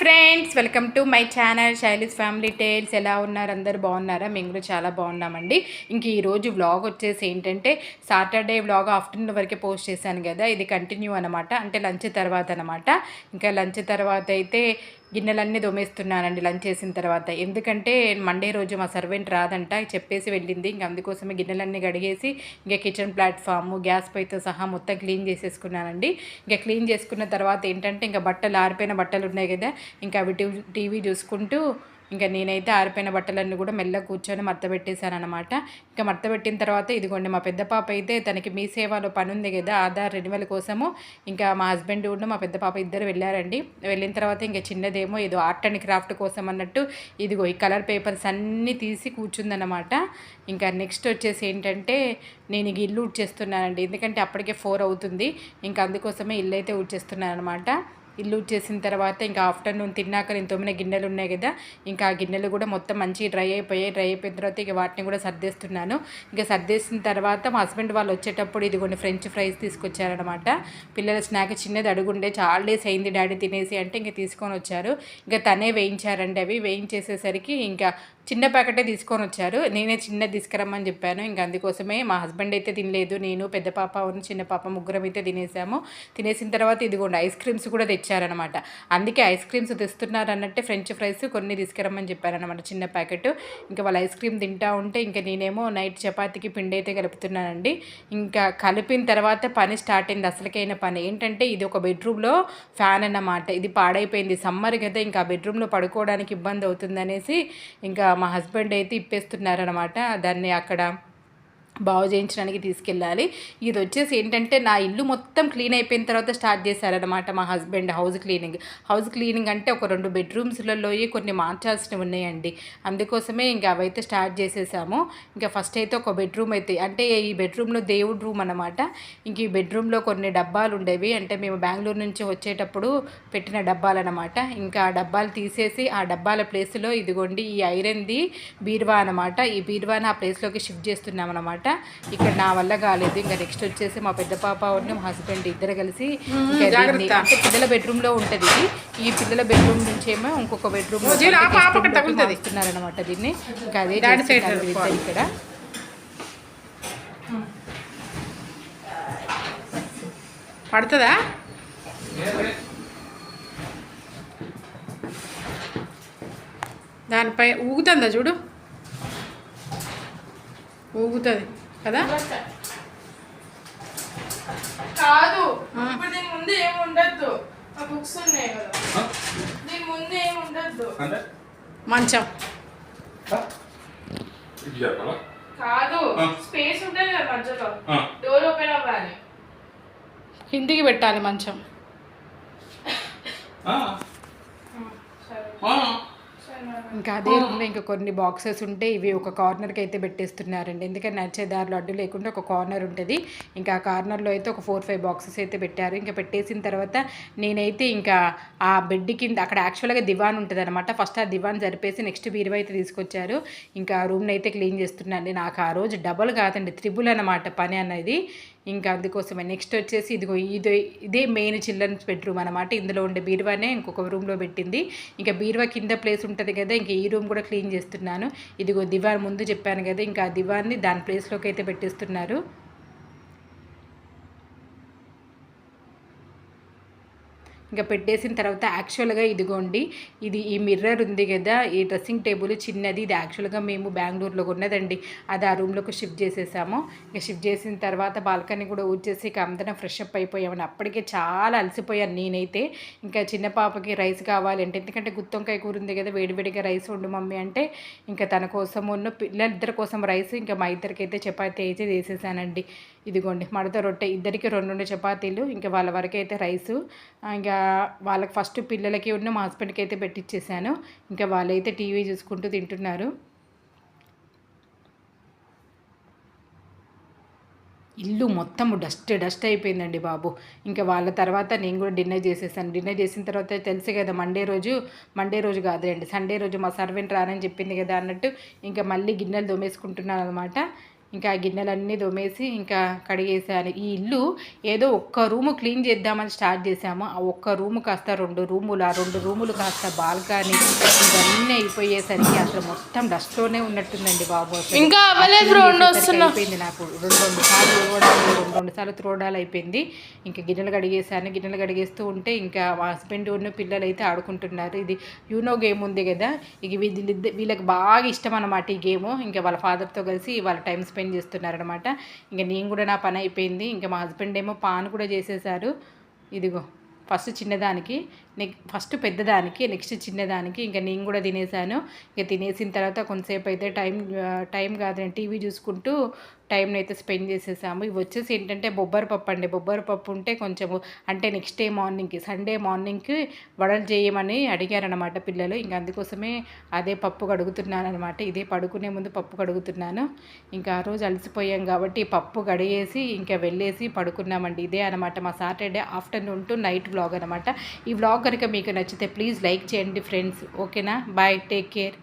Friends welcome to my channel Shaili's family tales. ఎలా ఉన్నారు? అందరు బాగున్నారా? మేము కూడా చాలా బాగున్నామండి. ఇంక ఈరోజు వ్లాగ్ వచ్చేసి ఏంటంటే సాటర్డే వ్లాగ్ ఆఫ్టర్నూన్ వరకే పోస్ట్ చేశాను కదా ఇది కంటిన్యూ అనమాట అంటే లంచ్ తర్వాత అనమాట ఇంకా లంచ్ తర్వాత అయితే గిన్నెలన్నీ దొమేస్తున్నానండి లంచ్ చేసిన తర్వాత. ఎందుకంటే మండే రోజు మా సర్వెంట్ రాదంట చెప్పేసి వెళ్ళింది. ఇంక అందుకోసమే గిన్నెలన్నీ కడిగేసి ఇంకా కిచెన్ ప్లాట్ఫామ్ గ్యాస్ పైతో సహా మొత్తం క్లీన్ చేసేసుకున్నానండి. ఇంకా క్లీన్ చేసుకున్న తర్వాత ఏంటంటే ఇంకా బట్టలు ఆరిపోయిన బట్టలు ఉన్నాయి కదా ఇంకా అవి టీవీ చూసుకుంటూ ఇంకా నేనైతే ఆరిపోయిన బట్టలన్నీ కూడా మెల్లగా కూర్చొని మడత పెట్టేశాను అనమాట ఇంకా మడత పెట్టిన తర్వాత ఇదిగోండి మా పెద్ద పాప అయితే తనకి మీ సేవలో పని ఉంది కదా ఆధార్ రెన్యువల్ కోసము ఇంకా మా హస్బెండ్ కూడా మా పెద్ద పాప ఇద్దరు వెళ్ళారండి. వెళ్ళిన తర్వాత ఇంకా చిన్నదేమో ఏదో ఆర్ట్ అండ్ క్రాఫ్ట్ కోసం అన్నట్టు ఇదిగో ఈ కలర్ పేపర్స్ అన్నీ తీసి కూర్చుందన్నమాట. ఇంకా నెక్స్ట్ వచ్చేసి ఏంటంటే నేను ఇక ఇల్లు ఊడ్చేస్తున్నానండి. ఎందుకంటే అప్పటికే ఫోర్ అవుతుంది. ఇంకా అందుకోసమే ఇల్లు అయితే ఊడ్చేస్తున్నాను అనమాట ఇల్లు చేసిన తర్వాత ఇంకా ఆఫ్టర్నూన్ తిన్నాక నేను తొమ్మిది గిన్నెలు ఉన్నాయి కదా ఇంకా ఆ గిన్నెలు కూడా మొత్తం మంచిగా డ్రై అయిపోయాయి. డ్రై అయిపోయిన తర్వాత ఇక వాటిని కూడా సర్దేస్తున్నాను. ఇంకా సర్దేసిన తర్వాత మా హస్బెండ్ వాళ్ళు వచ్చేటప్పుడు ఇదిగోండి ఫ్రెంచ్ ఫ్రైస్ తీసుకొచ్చారనమాట పిల్లల స్నాక్ చిన్నది అడుగుండే చాలా డేస్ అయింది డాడీ తినేసి అంటే ఇంకా తీసుకొని వచ్చారు. ఇంకా తనే వేయించారండి అవి. వేయించేసేసరికి ఇంకా చిన్న ప్యాకెటే తీసుకొని వచ్చారు. నేనే చిన్న తీసుకురమ్మని చెప్పాను. ఇంకా అందుకోసమే మా హస్బెండ్ అయితే తినలేదు. నేను పెద్ద పాప ఉన్న చిన్న పాప ముగ్గురం అయితే తినేసాము. తినేసిన తర్వాత ఇదిగోండి ఐస్ క్రీమ్స్ కూడా తెచ్చారనమాట అందుకే ఐస్ క్రీమ్స్ తెస్తున్నారు అన్నట్టే ఫ్రెంచ్ ఫ్రైస్ కొన్ని తీసుకురమ్మని చెప్పారనమాట చిన్న ప్యాకెట్. ఇంకా వాళ్ళు ఐస్ క్రీమ్ తింటా ఉంటే ఇంకా నేనేమో నైట్ చపాతీకి పిండి అయితే కలుపుతున్నానండి. ఇంకా కలిపిన తర్వాత పని స్టార్ట్ అయింది. అసలుకైన పని ఏంటంటే ఇది ఒక బెడ్రూమ్లో ఫ్యాన్ అన్నమాట. ఇది పాడైపోయింది. సమ్మర్ కదా ఇంకా బెడ్రూమ్లో పడుకోవడానికి ఇబ్బంది అవుతుందనేసి ఇంకా మా హస్బెండ్ అయితే ఇప్పేస్తున్నారనమాట దాన్ని అక్కడ బాగు చేయించడానికి తీసుకెళ్ళాలి. ఇది వచ్చేసి ఏంటంటే నా ఇల్లు మొత్తం క్లీన్ అయిపోయిన తర్వాత స్టార్ట్ చేశారనమాట మా husband house cleaning. House cleaning అంటే ఒక రెండు బెడ్రూమ్స్లలో కొన్ని మార్చాల్సినవి ఉన్నాయండి. అందుకోసమే ఇంకా అవైతే స్టార్ట్ చేసేసాము. ఇంకా ఫస్ట్ అయితే ఒక బెడ్రూమ్ అయితే అంటే ఈ బెడ్రూమ్లో దేవుడు రూమ్ అనమాట ఇంక ఈ బెడ్రూమ్లో కొన్ని డబ్బాలు ఉండేవి. అంటే మేము బెంగళూరు నుంచి వచ్చేటప్పుడు పెట్టిన డబ్బాలు అనమాట ఇంకా ఆ డబ్బాలు తీసేసి ఆ డబ్బాల ప్లేస్లో ఇదిగోండి ఈ ఐరన్ది బీరువా అనమాట ఈ బీరువాని ఆ ప్లేస్లోకి షిఫ్ట్ చేస్తున్నాం అనమాట ఇక్కడ నా వల్ల కాలేదు. ఇంకా నెక్స్ట్ వచ్చేసి మా పెద్ద పాప ఉన్న మా హస్బెండ్ ఇద్దరు కలిసి అంటే పిల్లల బెడ్రూమ్లో ఉంటది ఇది. ఈ పిల్లల బెడ్రూమ్ నుంచి ఏమో ఇంకొక బెడ్రూమ్ అనమాట దీన్ని. ఇంకా అదే ఇక్కడ. పడుతుందా? దానిపై ఊగుతుందా చూడు? ఊగుతుంది కదా? కాదు ఇప్పుడు దీని ముందు ఏమి ఉండద్దు. ఆ బుక్స్ ఉన్నాయి కదా. దీని ముందు ఏమి ఉండద్దు. అంటే? మంచం. కాదు. స్పేస్ ఉంటుంది కదా మధ్యలో. డోర్ ఓపెన్ అవ్వాలి. కిందికి పెట్టాలి మంచం. ఆ. సరే. ఇంకా అదే రూమ్లో ఇంకా కొన్ని బాక్సెస్ ఉంటే ఇవి ఒక కార్నర్కి అయితే పెట్టేస్తున్నారండి. ఎందుకంటే నడిచే దారిలో అడ్డు లేకుండా ఒక కార్నర్ ఉంటుంది. ఇంకా ఆ కార్నర్లో అయితే ఒక ఫోర్ ఫైవ్ బాక్సెస్ అయితే పెట్టారు. ఇంకా పెట్టేసిన తర్వాత నేనైతే ఇంకా ఆ బెడ్ కింద అక్కడ యాక్చువల్గా దివాన్ ఉంటుంది అనమాట ఫస్ట్ ఆ దివాన్ జరిపేసి నెక్స్ట్ బీరువా అయితే తీసుకొచ్చారు. ఇంకా ఆ రూమ్ని అయితే క్లీన్ చేస్తున్నాను నాకు ఆ రోజు డబల్ కాదండి త్రిబుల్ అనమాట పని అన్నది ఇంకా అందుకోసమే. నెక్స్ట్ వచ్చేసి ఇదిగో ఇదే ఇదే మెయిన్ చిల్డ్రన్స్ బెడ్రూమ్ అనమాట ఇందులో ఉండే బీరువానే ఇంకొక రూమ్లో పెట్టింది. ఇంకా బీరువా కింద ప్లేస్ ఉంటుంది కదా ఇంకా ఈ రూమ్ కూడా క్లీన్ చేస్తున్నాను. ఇదిగో దివాన్ ముందు చెప్పాను కదా ఇంకా ఆ దివాన్ని దాని ప్లేస్లోకి అయితే పెట్టిస్తున్నారు. ఇంకా పెట్టేసిన తర్వాత యాక్చువల్గా ఇదిగోండి ఇది ఈ మిర్రర్ ఉంది కదా ఈ డ్రెస్సింగ్ టేబుల్ చిన్నది ఇది యాక్చువల్గా మేము బెంగళూరులో ఉన్నదండి అది ఆ రూమ్లోకి షిఫ్ట్ చేసేసాము. ఇంకా షిఫ్ట్ చేసిన తర్వాత బాల్కనీ కూడా ఊడ్చేసి ఇక అందరం ఫ్రెష్ అప్ అయిపోయామని అప్పటికే చాలా అలసిపోయాను నేనైతే. ఇంకా చిన్న పాపకి రైస్ కావాలంటే ఎందుకంటే గుత్తొంకాయ కూర ఉంది కదా వేడివేడిగా రైస్ వండు మమ్మీ అంటే ఇంకా తన కోసం ఉన్న పిల్లలిద్దరి కోసం రైస్ ఇంకా మా ఇద్దరికి అయితే చపాతీ అయితే చేసేసానండి. ఇదిగోండి మడత రొట్టె ఇద్దరికి రెండు రెండు చపాతీలు ఇంకా వాళ్ళ వరకు అయితే రైసు ఇంకా వాళ్ళకి ఫస్ట్ పిల్లలకి ఉన్న మా హస్బెండ్కి అయితే పెట్టించేసాను ఇంకా వాళ్ళైతే టీవీ చూసుకుంటూ తింటున్నారు. ఇల్లు మొత్తం డస్ట్ డస్ట్ అయిపోయిందండి బాబు. ఇంకా వాళ్ళ తర్వాత నేను కూడా డిన్నర్ చేసేసాను. డిన్నర్ చేసిన తర్వాత తెలుసు కదా మండే రోజు మండే రోజు కాదులేండి సండే రోజు మా సర్వెంట్ రానని చెప్పింది కదా అన్నట్టు ఇంకా మళ్ళీ గిన్నెలు దోమేసుకుంటున్నాను అనమాట ఇంకా ఆ గిన్నెలన్నీ దొమేసి ఇంకా కడిగేసాను ఈ ఇల్లు ఏదో ఒక్క రూము క్లీన్ చేద్దామని స్టార్ట్ చేసాము ఆ ఒక్క రూము కాస్త రెండు రూములు ఆ రెండు రూములు కాస్త బాల్కనీ ఇవన్నీ అయిపోయేసరికి అసలు మొత్తం డస్ట్లోనే ఉన్నట్టుందండి బాబు. ఇంకా అయిపోయింది నాకు. రెండు రెండు సార్లు తుడవడాలు రెండు రెండు సార్లు తుడవడాలు అయిపోయింది. ఇంకా గిన్నెలు కడిగేసాను గిన్నెలు కడిగేస్తూ ఉంటే ఇంకా మా హస్బెండ్ ఉన్న పిల్లలు అయితే ఆడుకుంటున్నారు. ఇది యూనో గేమ్ ఉంది కదా. ఇక వీళ్ళకి బాగా ఇష్టం అన్నమాట ఈ గేమ్. ఇంకా వాళ్ళ ఫాదర్తో కలిసి వాళ్ళ టైం స్పెండ్ చేస్తున్నారనమాట ఇంకా నేను కూడా నా పని అయిపోయింది. ఇంకా మా హస్బెండ్ ఏమో పాన్ కూడా చేసేసారు. ఇదిగో ఫస్ట్ చిన్నదానికి. నెక్ ఫస్ట్ పెద్దదానికి నెక్స్ట్ చిన్నదానికి ఇంకా నేను కూడా తినేసాను. ఇక తినేసిన తర్వాత కొంతసేపు అయితే టైం టైం కాదు టీవీ చూసుకుంటూ టైంని అయితే స్పెండ్ చేసేసాము. ఇవి వచ్చేసి ఏంటంటే బొబ్బరి పప్పు అండి. బొబ్బరి పప్పు ఉంటే కొంచెము అంటే నెక్స్ట్ డే మార్నింగ్కి సండే మార్నింగ్కి వడలు చేయమని అడిగారనమాట పిల్లలు. ఇంకా అందుకోసమే అదే పప్పు కడుగుతున్నాను అనమాట ఇదే పడుకునే ముందు పప్పు కడుగుతున్నాను. ఇంకా ఆ రోజు అలసిపోయాం కాబట్టి పప్పు కడిగేసి ఇంకా వెళ్ళేసి పడుకున్నామండి. ఇదే అనమాట మా Saturday afternoon to night vlog అనమాట ఈ వ్లాగ్ కనుక మీకు నచ్చితే ప్లీజ్ లైక్ చేయండి ఫ్రెండ్స్ ఓకేనా బాయ్ టేక్ కేర్